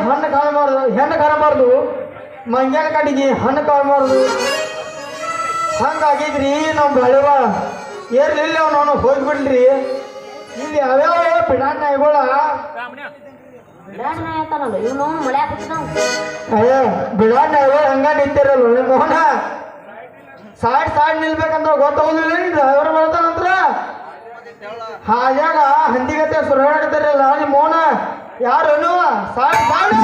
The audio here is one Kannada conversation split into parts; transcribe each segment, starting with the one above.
ಹಣ್ಣು ಕಾಣಬಾರ್ದು ಹೆಣ್ಣು ಕಾಣಬಾರ್ದು ಮಂಗ್ಯಾನ ಕಡೆಗೆ ಹಣ್ಣು ಕಾಣಬಾರ್ದು ಹಂಗಾಗಿದ್ರಿ ನಮ್ಮ ಬೆಳೆವ ಏರ್ಲಿಲ್ಲ ನಾನು ಹೋಗ್ಬಿಡ್ರಿ. ಇಲ್ಲಿ ಯಾವ್ಯಾವ ಪಿಡಾನ್ ಅಯ್ಯೋ ಬಿಡಾಣ ಆಯ್ತಾನಲ್ಲ ಇವನು ಮಳೆ ಹಾಕಿದ್ದಾವ ಅಯ್ಯ ಬಿಡಾನ್ ನಾಯಿಗಳು ಹಂಗ ನಿಂತಿರಲ್ಲ ಮೋಹನ ಸಾಡ್ ಸಾಡ್ ನಿಲ್ಬೇಕಂತ ಗೊತ್ತಾಗೋದಿಲ್ಲ ಡ್ರೈವರ್ ಬರ್ತಾನಂತ್ರ ಹಾಜಾಗ ಹಂದಿಗತ್ತೆ ಸುರಾಡ್ತಾರಲ್ಲ ನಿಮ್ಮ ಮೋಹನ ಯಾರು ಸಾಕು ಸಾಡು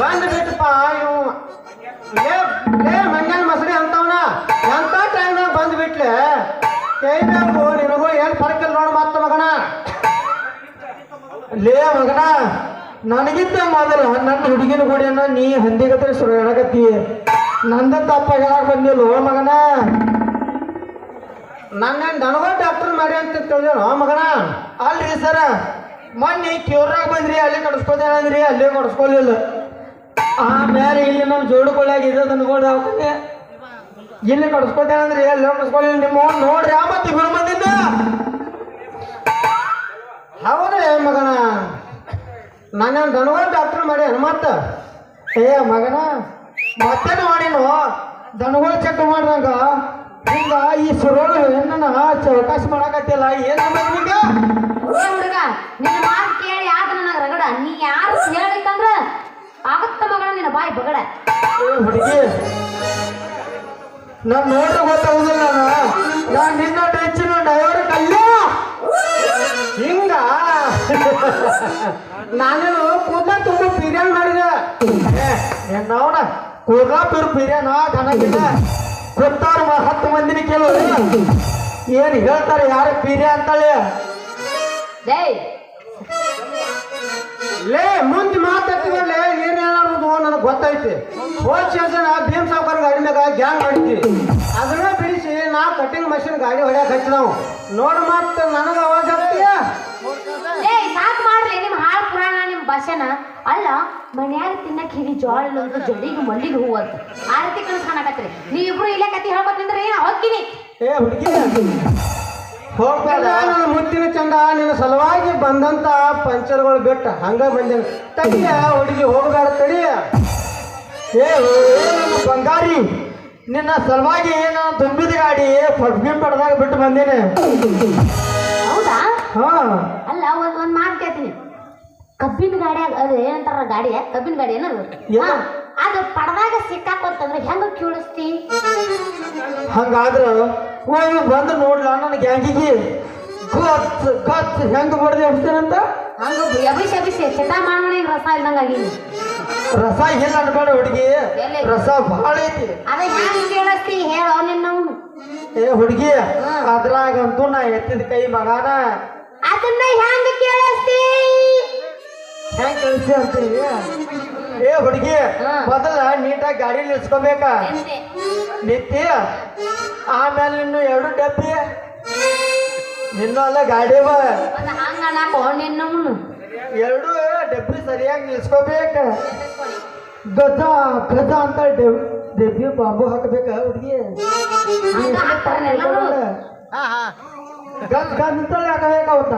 ಬಂದ್ ಬಿಟ್ಟಪ್ಪ ಇವು ಮಸಡಿ ಅಂತವನ. ಎಂತ ಟೈಮ್ನಾಗ ಬಂದ್ ಬಿಟ್ಲೆ ಕೈ ಬೇಕು, ನಿನಗೂ ಏನ್ ಫರ್ಕ್ ಇಲ್ಲ ನೋಡು ಮಗನ. ಲೇ ಮಗನ, ನನಗಿಂತ ಮೊದಲ ನನ್ನ ಹುಡುಗಿನ ಗುಡಿಯನ್ನ ನೀ ಹಂದಿಗತ್ತೆ ಹೇಳಕತ್ತಿ ನಂದ ತಪ್ಪ ಹೇಳಕ್ ಬಂದಿಲ್ಲ ಮಗನ. ನನ್ನ ನನಗೂ ಡಾಕ್ಟರ್ ಮಾಡಿ ಅಂತ ತಿಳಿದೇನೋ ಮಗನ? ಅಲ್ರಿ ಸರ. ಮೊನ್ನೆ ಕ್ಯೂರಾಗ ಬಂದ್ರಿ, ಅಲ್ಲಿ ಕಡಿಸ್ಕೋತೇನೆ ಅಂದ್ರಿ, ಅಲ್ಲೇ ಆ ಆಮೇಲೆ ಇಲ್ಲಿ ನಮ್ಮ ಜೋಡುಕೊಳ್ಳಾಗ ಇದ್ದ ತಂದ್ಕೊಂಡು ಅವಕ್ಕೆ ಇಲ್ಲಿ ಕಡಿಸ್ಕೋತೇನೆ ಅಂದ್ರಿ, ಅಲ್ಲೇ ಕಡಿಸ್ಕೊಲಿಲ್ಲ. ನಿಮ್ಮ ನೋಡ್ರಿ, ಆ ಮತ್ತೆ ಇಬ್ಬರು ಬಂದಿದ್ದ. ಹೌದೇ ಮಗನ? ನಾನು ದನಗೊಂದು ಡಾಕ್ಟರ್ ಮಾಡಿ ಮತ್ತ? ಏ ಮಗನ, ಮತ್ತೇನು ಮಾಡಿನೋ? ದನಗಳು ಚೆಕ್ ಮಾಡ್ದಂಗ? ಹಿಂಗ ಈ ಸುರೋಳು ಹೆಣ್ಣನ ಚೌಕಾಶ ಮಾಡಕತ್ತಿಲ್ಲ ಏನ್ ಮಾಡ್ಬೇಕು ನಿಂಗ ಏ ಹುಡುಗ ನಿನ್ನ ಮಾತು ಕೇಳಿ ಆದ ನನಗೆ ರಗಡ ನೀ ಯಾರು ಹೇಳಿಕಂದ್ರ ಆಗತ್ತ ಮಗಳ ನಿನ್ನ ಬಾಯಿ ಬಗಡ ಏ ಹುಡುಗಿ ನಾನ್ ನೋಡ್ರೆ ಗೊತ್ತಾಗುದಿಲ್ಲ ನಾನು ನಾನ್ ನಿನ್ನ ಹೆಚ್ಚಿನ ಡ್ರೈವರ್ ಕಲ್ಯ ಹಿಂಗ ನಾನೇನು ಕೂದಲ ತುಂಬ ಬಿರಿಯಾನಿ ಮಾಡಿದೆ ಏನವನ ಕೂದಲ ಪಿರ್ ಬಿರಿಯಾನ ಕಣಗಿಲ್ಲ ಗೊತ್ತಾರ ಹತ್ತು ಮಂದಿನ ಕೇಳೋ ಏನ್ ಹೇಳ್ತಾರೆ ಯಾರ? ಪೀರ್ಯ ಅಂತಾಳೆ ಲೇ ಮುಂದೆ ಮಾತಾಡ್ತೀವಲ್ಲೇ ಏನ್ ಹೇಳೋದು ನನಗೆ ಗೊತ್ತೈತಿ. ಹೋಲ್ ಸೀಸನ್ ಭೀಮ್ ಸಾವುಕಾರ ಗಾಡಿ ಮ್ಯಾಗ ಗ್ಯಾಂಗ್ ಹೊಡಿತಿ. ಅದನ್ನ ಬಿಡಿಸಿ ನಾ ಕಟಿಂಗ್ ಮಷಿನ್ ಗಾಡಿ ಹೊಡ್ಯಾಕ ಹಚ್ಚಿ ನಾವು ನೋಡ್ ಮಾತ್ ನನಗ ಅವಾಜ್ ಆಗ್ತೀಯ ಭಾಷೆನ ಅಲ್ಲ ಮನ್ಯಾಗ ತಿನ್ನಕ್ ಹಿರಿ ಜೋಳ ಜಡಿಗೆ ಮಲ್ಲಿಗೆ ಹೂವು ಅಂತ. ಆ ರೀತಿ ಕಳ್ಸ್ಕೊಳಕತ್ರಿ ನೀವಿಬ್ರು ಇಲ್ಲೇ ಕತಿ ಏನ ಹೋಗ್ತೀನಿ ಏ ಹುಡುಗಿ ಹೋಗ್ಬೇಡ. ನನ್ನ ಮುತ್ತಿನ ಚಂದ ನಿನ್ನ ಸಲುವಾಗಿ ಬಂದಂತ ಪಂಚರ್ಗಳು ಬಿಟ್ಟ. ಹಂಗ ಬಂದೇನ. ತಡಿಯ ಹುಡುಗಿ ಹೋಗ್ಬೇಡ ತಡಿಯ ಏ ಬಂಗಾರಿ ನಿನ್ನ ಸಲುವಾಗಿ ನಾನು ತುಂಬಿದ ಗಾಡಿ ಫಡ್ಬಿನ್ ಪಡೆದಾಗ ಬಿಟ್ಟು ಬಂದೇನೆ. ಹೌದಾ? ಹಾ. ಅಲ್ಲ ಒಂದ್ ಒಂದ್ ಮಾತು ಕೇಳ್ತೀನಿ. ಕಬ್ಬಿನ ಗಾಡಿ ಅದು ಏನಂತಾರ ಗಾಡಿ? ಕಬ್ಬಿನ ಗಾಡಿ ಏನದು? ಅದು ಪಡದಾಗ ಸಿಕ್ಕಾಕೊಂತಂದ್ರೆ ಹೆಂಗ ಕೀಳಿಸ್ತಿ? ಹಂಗಾದ್ರ ಹೋಗಿ ಬಂದು ನೋಡ್ಲ ನನ್ನ ಗ್ಯಾಂಗಿಗೆ. ಗೊತ್ತ ಗತ್ ಹೆಂಗ್ ಬಡ್ದೆ ಎಬ್ಸ್ತೇನಂತ ಹಂಗ ಎಬಿಸಿ ಎಬಿಸಿ ಚಿಟ ಮಾಡಿ ರಸ ಇಲ್ದಂಗ ಆಗೀನಿ. ರಸ ಇಲ್ಲ ಅನ್ಬೇಡ ಹುಡುಗಿ? ರಸ ಭಾಳ ಐತಿ. ಅದ ಹೆಂಗ ಕೇಳಿಸ್ತಿ? ಹೇಳೋ ನಿನ್ನವನು ಏ ಹುಡುಗಿ. ಅದ್ರಾಗಂತೂ ನಾ ಎತ್ತಿದ ಕೈ ಮಗಾನ. ಅದನ್ನ ಹೆಂಗ್ ಕೇಳಿಸ್ತಿ? ಹೆಂಗ್ ಕಳಿಸಿ ಅಂತೀವಿ ಏ ಹುಡುಗಿ. ಮೊದಲ ನೀಟಾಗಿ ಗಾಡಿ ನಿಲ್ಸ್ಕೋಬೇಕ ನಿತ್ತಿ ಆಮೇಲೆ ಇನ್ನು ಎರಡು ಡಬ್ಬಿ. ನಿನ್ನಲ್ಲ ಗಾಡಿ ಅವ ಒಂದ್ ನಿನ್ನವನು ಎರಡು ಡಬ್ಬಿ ಸರಿಯಾಗಿ ನಿಲ್ಸ್ಕೋಬೇಕ ಗಜ ಗಜ ಅಂತ ಡೆಬ್ ಡಬ್ಬಿ ಬಾಂಬು ಹಾಕಬೇಕ ಹುಡುಗಿ? ಗಜ್ ಅಂತ ಹಾಕಬೇಕ ಅವತ್ತ?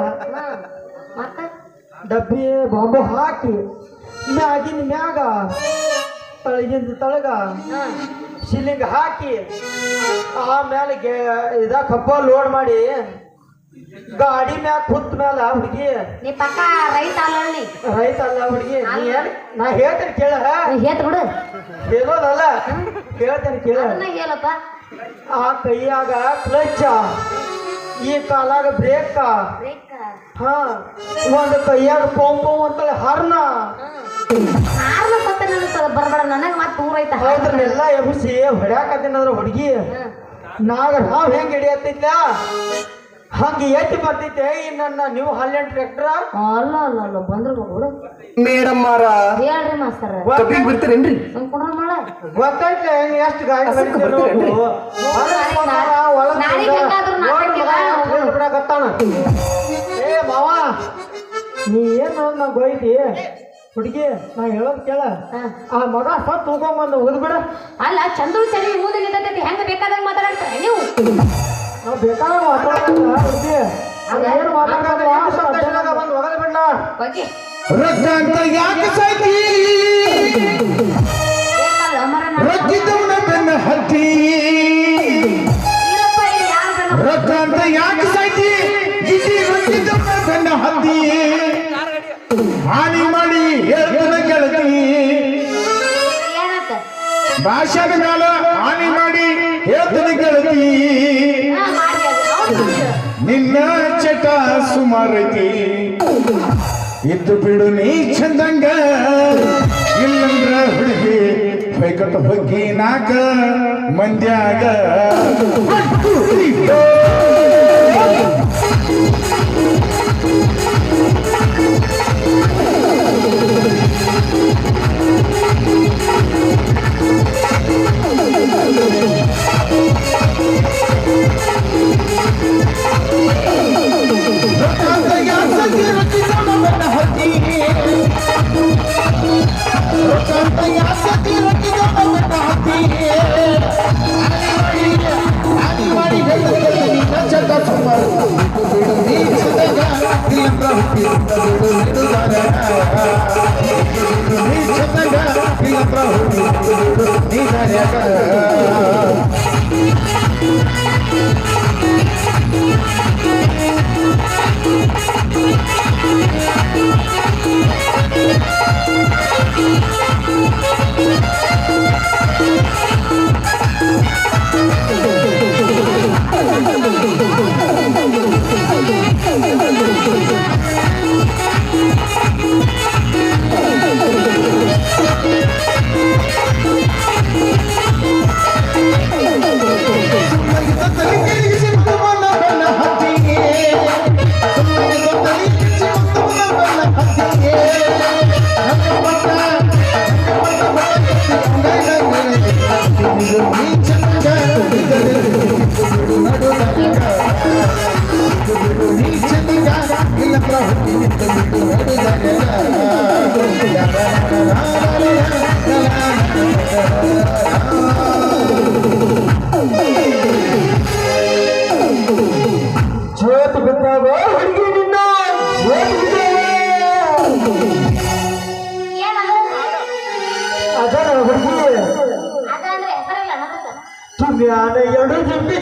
ಡಬ್ಬಿ ಬಾಂಬು ಹಾಕಿ ಮ್ಯಾಗಿನ ಮ್ಯಾಗ ತಳಗಿಂದ ತಳಗ. ಶಿಲಿಂಗ್ ಹಾಕಿ ಆಮೇಲೆ ಇದ ಕಬ್ಬ ಲೋಡ್ ಮಾಡಿ ಗಾಡಿ ಮ್ಯಾಗ ಕುತ್ ಮ್ಯಾಲ ಹುಡುಗಿ. ನೀ ಪಕ್ಕ ರೈತ ಅಲ್ಲಲ್ಲಿ ರೈತ ಅಲ್ಲ ಹುಡುಗಿ. ನೀ ನಾ ಹೇಳ್ತೇನೆ ಕೇಳ. ಹೇತ್ ಬಿಡು. ಹೇಳೋದಲ್ಲ. ಹೇಳ್ತೇನೆ ಕೇಳ. ಹೇಳಪ್ಪ. ಆ ಕೈಯಾಗ ಕ್ಲಚ್ ಈ ಕಾಲಾಗ ಬ್ರೇಕ್ ಬ್ರೇಕ್ ಹಾ. ಒಂದು ಕೈಯಾಗ ಪಂಪು ಅಂತೇಳಿ ಹರ್ನ. ಹಾರ್ನ ಸತ್ತ ನನಗೆ ಬರಬೇಡ ನನಗೆ ಮತ್ತೆ ದೂರ ಐತ ಅದ್ರನ್ನೆಲ್ಲ ಎಬ್ಸಿ ಹೊಡ್ಯಾಕತ್ತೀನಂದ್ರ ಹುಡುಗಿ. ನಾಗ ನಾವ್ ಹೆಂಗ್ ಹಿಡಿಯತ್ತಿದ್ಲ ಹಂಗೆ ಎತ್ತಿ ಬರ್ತೈತೆ ನನ್ನ ನೀವು ಹಲ್ಲೆಂಟ್ ಟ್ರ್ಯಾಕ್ಟರ್ ಅಲ್ಲ ಅಲ್ಲ ಅಲ್ಲ ಬಂದ್ರು ಬಿಡು. ಮೇಡಮ್ ಮಾರ ಹೇಳ್ರಿ ಮಾಸ್ತರ. ಕಬ್ಬಿಗೆ ಬಿಡ್ತೀರೇನ್ರಿ? ಸುಮ್ಕೊಂಡ್ರ ಮಾಡ. ಗೊತ್ತೈತೆ ನೀ ಎಷ್ಟು ಗಾಡಿ ಒಳಗ್ ಹೋಗು. ಬಿಡಾಕತ್ತಾನ. ಮಾವ ನೀ ಏನು ನಾ ಬೈತಿ ಹುಡುಗಿ ನಾ ಹೇಳೋದ್ ಕೇಳ. ಆ ಮಗ ಸತ್ ಹೋಗೊಂಬಂದು ಓದ್ಬಿಡ ಅಲ್ಲ ಚಂದ್ರು ಚಳಿ ಊದಿ ನಿಂತೈತಿ ಹೆಂಗ ಬೇಕಾದಂಗ ಮಾತಾಡ್ತಾರೆ ನೀವು? ನಾವು ಬೇಕಾದಾಗ ಮಾತಾಡೋಣ ಹುಡುಗಿ. ಏನು ಮಾತಾಡೋದು ಬಂದು ಬಗ್ಗೆ ಅಂತ ಯಾಕೆ ಸಾಯ್ತಿ? ಬೆನ್ನ ಹತ್ತಿ. ಇರಪ್ಪ, ಇಲ್ಲಿ ಯಾರ್ ಬೇಡ? ಅಂತ ಯಾಕೆ ಸಾಯ್ತಿ? ಹಾನಿ ಮಾಡಿ ಹೇಳ್ತನ ಗೆಳತಿ. ಭಾಷೆದ ಮ್ಯಾಲ ಹಾನಿ ಮಾಡಿ ಹೇಳ್ತನ ಗೆಳತಿ. ನಿನ್ನ ಚಟ ಸುಮಾರೈತಿ ಇದ್ದು ಬಿಡು ನೀ ಚಂದಂಗ. ಇಲ್ಲಂದ್ರ ಹುಡುಗಿ ಹೊಯ್ಕಟ ಹೋಗಿ ನಾಕ ಮಂದ್ಯಾಗ. ಜೋತ್ ಬಿದ್ದಾಗ ಹುಡುಗಿ ನಿನ್ನ? ಅದರ ಹುಡುಗಿ. ತುಮ್ಯಾನ ಎರಡು ಜಿಂಬಿ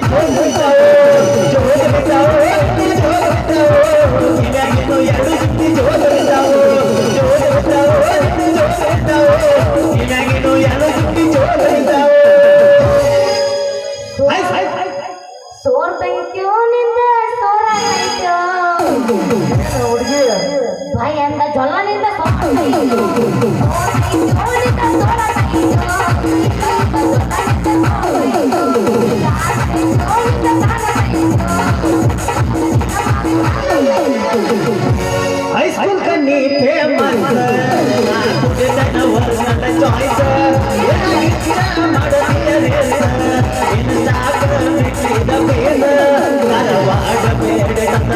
ಎರಡು ಜಿಂಬಿ ಜೋತ್ ಬಿದ್ದಾವೆ ಜೋತ್ ಬಿದ್ದಾವೆ ಹುಡುಗಿ ಬಾಯಿ ಅಂದ ಜೊಲ್ಲನಿಂದ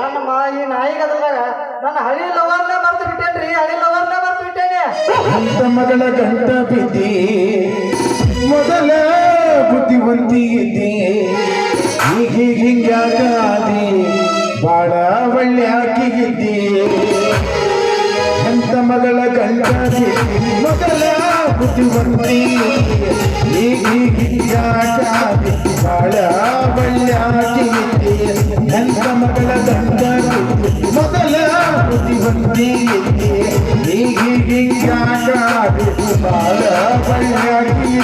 ನನ್ನ ಮಾ, ಈ ನಾಯಿಗದ್ರಾಗ ನನ್ನ ಹಳಿ ಲವರ್ನ ಮರ್ತು ಬಿಟ್ಟೇನ್ರಿ ಹಳಿ ಲವರ್ನ ಮರ್ತು ಬಿಟ್ಟೇನೆ. ಅಂತ ಮಗಳ ಗಂಟ ಬಿದ್ದಿ, ಮೊದಲ ಬುದ್ಧಿವಂತಿ ಇದ್ದಿ. ಈಗ ಹಿಂಗಾಗಾದಿ ಬಾಳ ಒಳ್ಳೆ ಹಾಕಿಗಿದ್ದಿ ಅಂತ ಮಗಳ ಗಂಟ ಮೊದಲ ಬುದ್ಧಿವಂತಿ. ಈಗ ಹಿಂಗಾಗಾದಿ ಬಾಳ ಒಳ್ಳೆ ಹಾಕಿಗಿದ್ದಿ ಅಂತ ಮಗಳ ಬಂದಿದೆ. ಹೀಗೆ ಗಿಂಗಾಕಾರಿ ಬಾಳ ಬಳಿಯಾಗಿದೆ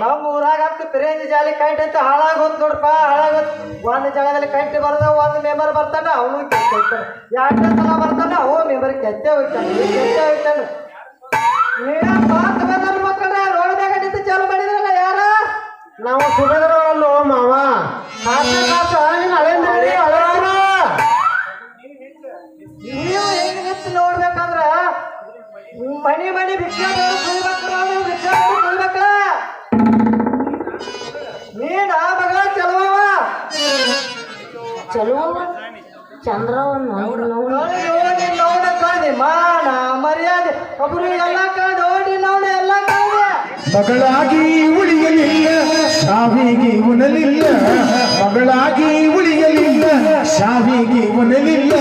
ನಮ್ಮ ಊರಾಗ ಪಿರೇಂಜಿ ಜಾಲಿ ಕೈಂಟ್ ಅಂತ ಹಾಳಾಗೋತ್ ನೋಡ್ಪ, ಹಾಳಾಗೋತ್. ಒಂದು ಜಾಗದಲ್ಲಿ ಕೈಂಟ್ ಬರ್ದ ಒಂದು ಮೆಂಬರ್ ಬರ್ತಾನ, ಅವನು ಕೆತ್ತೆ ಹೋಗ್ತಾನೆ ಎರಡನೇ ಸಲ ಬರ್ತಾನ ಅವು ಮೆಂಬರ್ ಕೆತ್ತೆ ಹೋಯ್ತಾನೆ ಕೆತ್ತೆ ಹೋಗ್ತಾನೆ ಮಕ್ಕಳ, ರೋಡ್ ಮ್ಯಾಗ ನಿಂತು ಚಾಲು ಮಾಡಿದ್ರಲ್ಲ ಯಾರ? ನಾವು ಸುಬೇದ್ರ ಅವರಲ್ಲೋ ಮಗಳಾಗಿ ಉಳಿಯಲಿಲ್ಲ ಸಾವಿಗೆ ಉಣಲಿಲ್ಲ ಮಗಳಾಗಿ ಉಳಿಯಲಿಲ್ಲ ಸಾವಿಗೆ ಉಣಲಿಲ್ಲ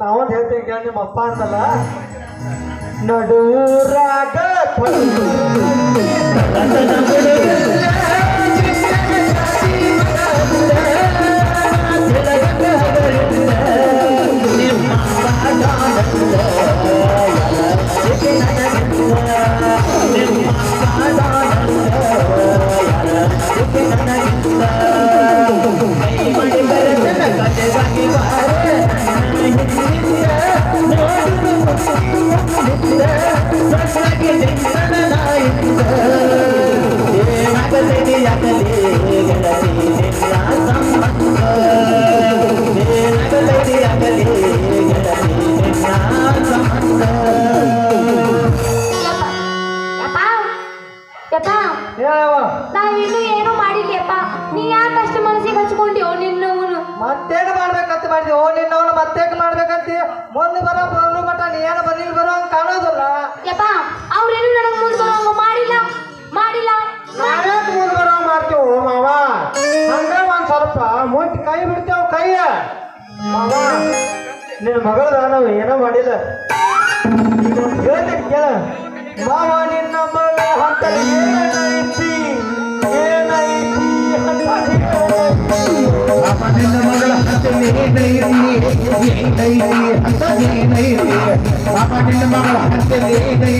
ನಾವೊಂದು ಹೇಳ್ತೀವಿ ಕೇಳಿ ನಿಮ್ಮ ಅಪ್ಪ ಅಂತಲ್ಲ? ನಡೂರಾಗ सत्याची चिंतन नाही देवाचे ನಿನ್ನ ಮಗಳದ ನಾವು ಏನೋ ಮಾಡಿಲ್ಲ ಈಗ ಒಂದ್ ಹೇಳ್ತೀನಿ ಕೇಳ ಮಾವ ನಿನ್ನ ಮಗಳ ಹಂತ ಏನೈತಿ ಏನೈತಿ ಅಂತ ನಿನ್ನ ಮಗಳ ಹತ್ತನೇನೈತಿ ಏನೈತಿ ಅಂತ ಏನೈತಿ ಪಾಪ ನಿನ್ನ ಮಗಳ ಹತ್ತನೇನೈತಿ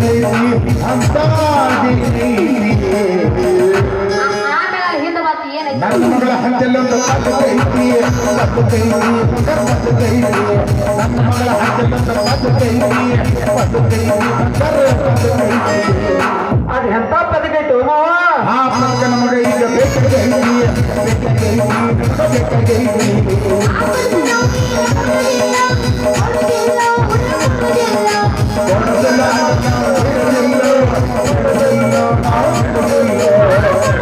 ಏನೈತಿ ಅಂತ ಆಮೇಲೆ हट गई थी बच गई थी बच गई थी नमल हट बच गई थी बच गई थी कर बच गई थी आज हंता बच गई तो ना हाँ बच जन्म गई जब बेच गई थी बेच गई थी। बेच गई थी Oh,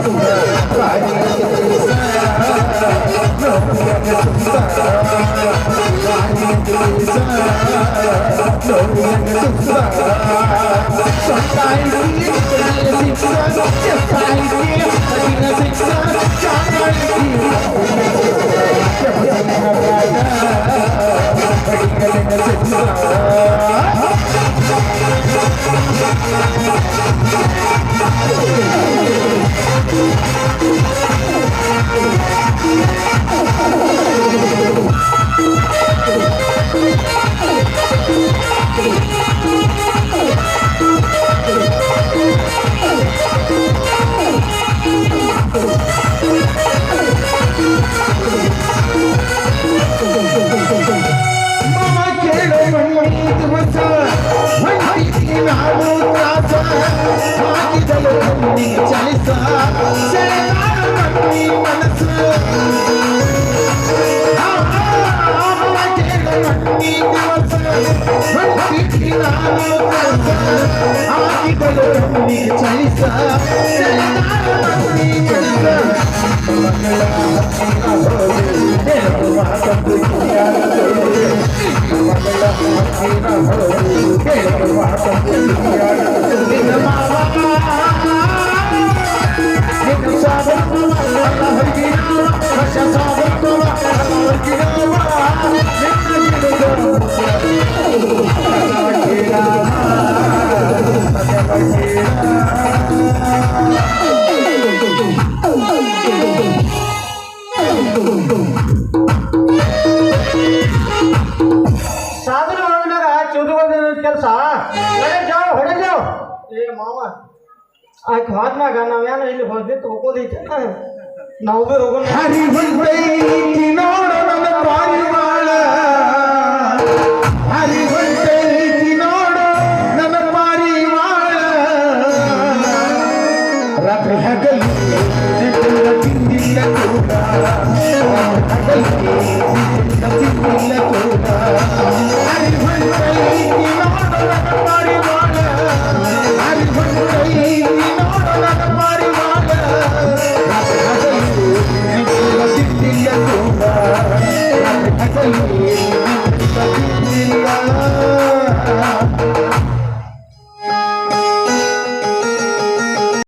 Yeah. Thank you. ನಾನು ಕನಸ ಆಕಿಗಳು ನಿನಗೆ ಚಲಿಸ ಸರಿದಾರ ಮಂದಿ ಚಲಿಸ ಮಗಳ ಹತ್ತಿರ ಹೋಗಿ ಹೇಳುವ ಮಾತಂದು ಕಿವಿಯಾಗದೆ. ಮಗಳ ಹತ್ತಿರ ಹೋಗಿ ಹೇಳುವ ಮಾತಂದು ಕಿವಿಯಾಗದೆ. ನಿನ್ನ ಮಾವ ನಿನ್ನ ಸಾಬಕ್ಕುವ ನನ್ನ ಹೊರಗಿರುವ ವರ್ಷ ಸಾಬಕ್ಕುವ ನನ್ನ ಹೊರಗಿರುವ ನಿನ್ನ ಗಿಡದ ಸಾಧನ ಮಾಡಿದಾಗ ಚುದುಗೋದ ಕೆಲಸ ಜಾವ್ ಹೊಡೆ ಜಾವ್ ಏ ಮಾವ ಆಕೆ ಹೋದ್ಮ್ಯಾಗ ನಾವೇನ ಇಲ್ಲಿ ಹೋದ್ನಿತ್ತು ಹೋಗೋದೈತೆ ಹರಿಗೊಂಡೈತಿ ನೋಡ ನನ್ನ ಪಾರಿವಾಳ ಹರಿಗೊಂಡೈತಿ ನೋಡ ನನ್ನ ಪಾರಿವಾಳ. ರಾತ್ರಿ ಹಗಲು ತಿಂದಿಲ್ಲ ಕೂಡ. ಹಗಲು ಕೂಡ.